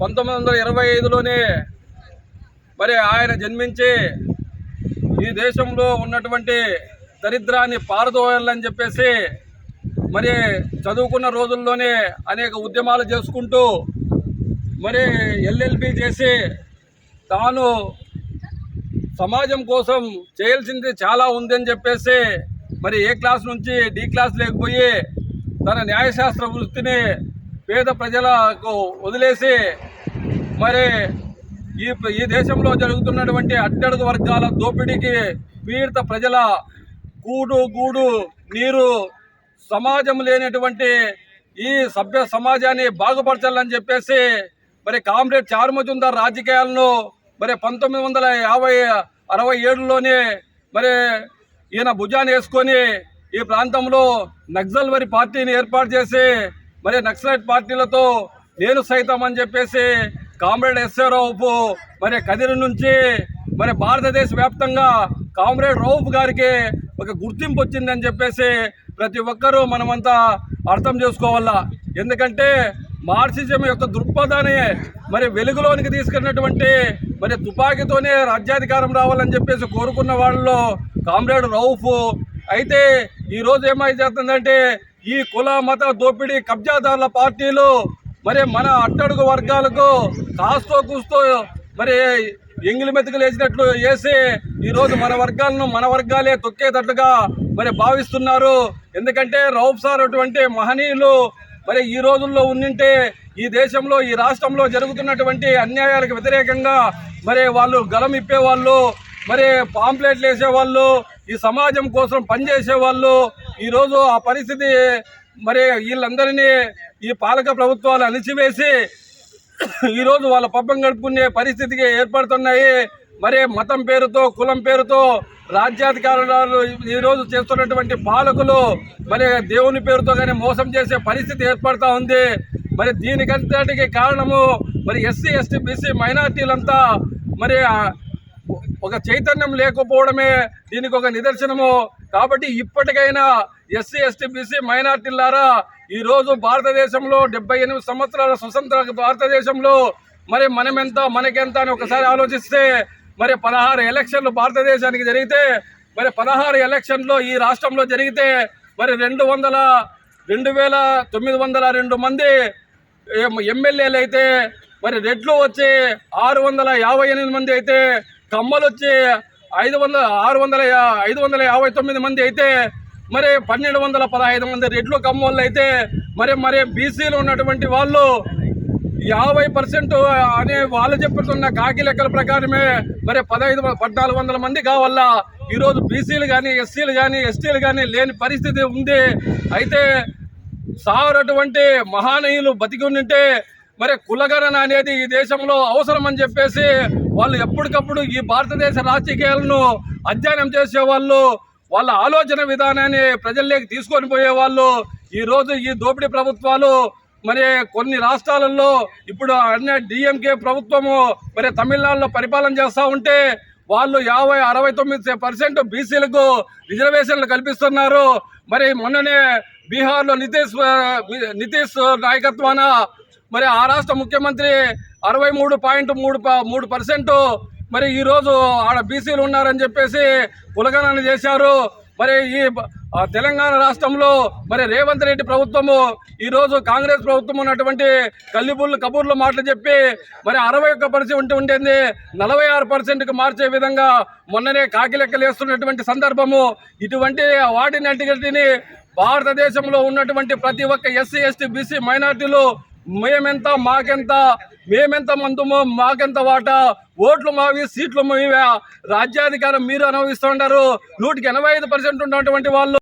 పంతొమ్మిది వందల ఇరవై ఐదులోనే మరి ఆయన జన్మించి ఈ దేశంలో ఉన్నటువంటి దరిద్రాన్ని పారదోయాలని చెప్పేసి మరి చదువుకున్న రోజుల్లోనే అనేక ఉద్యమాలు చేసుకుంటూ మరి ఎల్ఎల్బి చేసి తాను సమాజం కోసం చేయాల్సింది చాలా ఉందని చెప్పేసి మరి ఏ క్లాస్ నుంచి డి క్లాస్ లేకపోయి తన న్యాయశాస్త్ర వృత్తిని పేద ప్రజలకు వదిలేసి మరి ఈ ఈ దేశంలో జరుగుతున్నటువంటి అట్టడుగు వర్గాల దోపిడీకి పీడిత ప్రజల కూడు గూడు నీరు సమాజం లేనటువంటి ఈ సభ్య సమాజాన్ని బాగుపరచాలని చెప్పేసి మరి కామ్రేడ్ చారుమజుందార్ రాజకీయాలను మరి పంతొమ్మిది వందల యాభై అరవై ఏడులోనే మరి ఈయన భుజాన్ని వేసుకొని ఈ ప్రాంతంలో నక్సల్ వరి పార్టీని ఏర్పాటు చేసి మరి నక్సలైట్ పార్టీలతో నేను సైతం అని చెప్పేసి కామ్రేడ్ ఎస్ఏ రౌఫ్ మరి కదిరి నుంచి మరి భారతదేశ వ్యాప్తంగా కామ్రేడ్ రౌఫ్ గారికి ఒక గుర్తింపు వచ్చిందని చెప్పేసి ప్రతి ఒక్కరూ మనమంతా అర్థం చేసుకోవాలా. ఎందుకంటే మార్క్సిజం యొక్క దృక్పథాన్ని మరి వెలుగులోనికి తీసుకెళ్ళినటువంటి మరి తుపాకీతోనే రాజ్యాధికారం రావాలని చెప్పేసి కోరుకున్న వాళ్ళలో కామ్రేడ్ రౌఫ్. అయితే ఈరోజు ఏమై చేస్తుందంటే ఈ కుల మత దోపిడీ కబ్జాదారుల పార్టీలు మరి మన అట్టడుగు వర్గాలకు కాస్తో కూస్తో మరి ఎంగిలి మెతుకులు వేసినట్లు వేసి ఈరోజు మన వర్గాలను మన వర్గాలే తొక్కేటట్టుగా మరి భావిస్తున్నారు. ఎందుకంటే రౌఫ్ సార్ అటువంటి మహనీయులు మరి ఈ రోజుల్లో ఉండింటే ఈ దేశంలో ఈ రాష్ట్రంలో జరుగుతున్నటువంటి అన్యాయాలకు వ్యతిరేకంగా మరి వాళ్ళు గలం ఇప్పేవాళ్ళు మరి పాంప్లెట్లు వేసేవాళ్ళు ఈ సమాజం కోసం పనిచేసేవాళ్ళు ఈరోజు ఆ పరిస్థితి మరి వీళ్ళందరినీ ఈ పాలక ప్రభుత్వాలు అణిచివేసి ఈరోజు వాళ్ళ పబ్బం గడుపుకునే పరిస్థితికి ఏర్పడుతున్నాయి. మరి మతం పేరుతో కులం పేరుతో రాజ్యాధికారులు ఈరోజు చేస్తున్నటువంటి పాలకులు మరి దేవుని పేరుతో కానీ మోసం చేసే పరిస్థితి ఏర్పడతా ఉంది. మరి దీనికంతటికి కారణము మరి ఎస్సీ ఎస్టీ బీసీ మైనార్టీలంతా మరి ఒక చైతన్యం లేకపోవడమే దీనికి ఒక నిదర్శనము. కాబట్టి ఇప్పటికైనా ఎస్సీ ఎస్టీ బీసీ మైనార్టీలారా ఈరోజు భారతదేశంలో డెబ్బై ఎనిమిది సంవత్సరాల స్వతంత్ర భారతదేశంలో మరి మనమెంత మనకెంత అని ఒకసారి ఆలోచిస్తే మరి పదహారు ఎలక్షన్లు భారతదేశానికి జరిగితే మరి పదహారు ఎలక్షన్లో ఈ రాష్ట్రంలో జరిగితే మరి రెండు వందల రెండు వేల తొమ్మిది వందల రెండు మంది ఎమ్మెల్యేలు అయితే మరి రెడ్లు వచ్చి ఆరు వందల యాభై ఎనిమిది మంది అయితే కమ్మలు వచ్చి ఐదు వందల ఆరు వందల ఐదు వందల యాభై తొమ్మిది మంది అయితే మరి పన్నెండు వందల పదహైదు మంది రెడ్లు కమ్మోళ్ళు అయితే మరి మరి బీసీలు ఉన్నటువంటి వాళ్ళు యాభై పర్సెంట్ అనే వాళ్ళు చెప్పుతున్న కాకి లెక్కల ప్రకారమే మరి పదహైదు పద్నాలుగు వందల మంది కావాలా ఈరోజు బీసీలు కానీ ఎస్సీలు కానీ ఎస్టీలు కానీ లేని పరిస్థితి ఉంది. అయితే సారటువంటి మహానీయులు బతికి ఉండింటే మరి కులగణన అనేది ఈ దేశంలో అవసరం అని చెప్పేసి వాళ్ళు ఎప్పటికప్పుడు ఈ భారతదేశ రాజకీయాలను అధ్యయనం చేసేవాళ్ళు వాళ్ళ ఆలోచన విధానాన్ని ప్రజల్లోకి తీసుకొని పోయేవాళ్ళు ఈరోజు ఈ దోపిడీ ప్రభుత్వాలు మరి కొన్ని రాష్ట్రాలలో ఇప్పుడు అన్న డిఎంకే ప్రభుత్వము మరి తమిళనాడులో పరిపాలన చేస్తూ ఉంటే వాళ్ళు యాభై అరవై తొమ్మిది పర్సెంట్ బీసీలకు రిజర్వేషన్లు కల్పిస్తున్నారు. మరి మొన్ననే బీహార్లో నితీష్ నితీష్ నాయకత్వాన మరి ఆ రాష్ట్ర ముఖ్యమంత్రి అరవై మూడు పాయింట్ మూడు ప- మూడు పర్సెంట్ మరి ఈరోజు ఆడ బీసీలు ఉన్నారని చెప్పేసి ఉలగనని చేశారు. మరి ఈ తెలంగాణ రాష్ట్రంలో మరి రేవంత్ రెడ్డి ప్రభుత్వము ఈరోజు కాంగ్రెస్ ప్రభుత్వం ఉన్నటువంటి కల్లిబుల్లు కబూర్లు మాటలు చెప్పి మరి అరవై ఒక్క పర్సెంట్ ఉంటుంది నలభై ఆరు పర్సెంట్కి మార్చే విధంగా మొన్ననే కాకి లెక్కలు వేస్తున్నటువంటి సందర్భము ఇటువంటి వాటిని అంటిగట్టిని భారతదేశంలో ఉన్నటువంటి ప్రతి ఒక్క ఎస్సీ ఎస్టీ బీసీ మైనార్టీలు మేమెంత మాకెంత మేమెంత మందుమో మాకెంత వాటా ఓట్లు మావి సీట్లు మావి రాజ్యాధికారం మీరు అనుభవిస్తుంటారు నూటికి ఎనభై ఐదు పర్సెంట్ ఉన్నటువంటి వాళ్ళు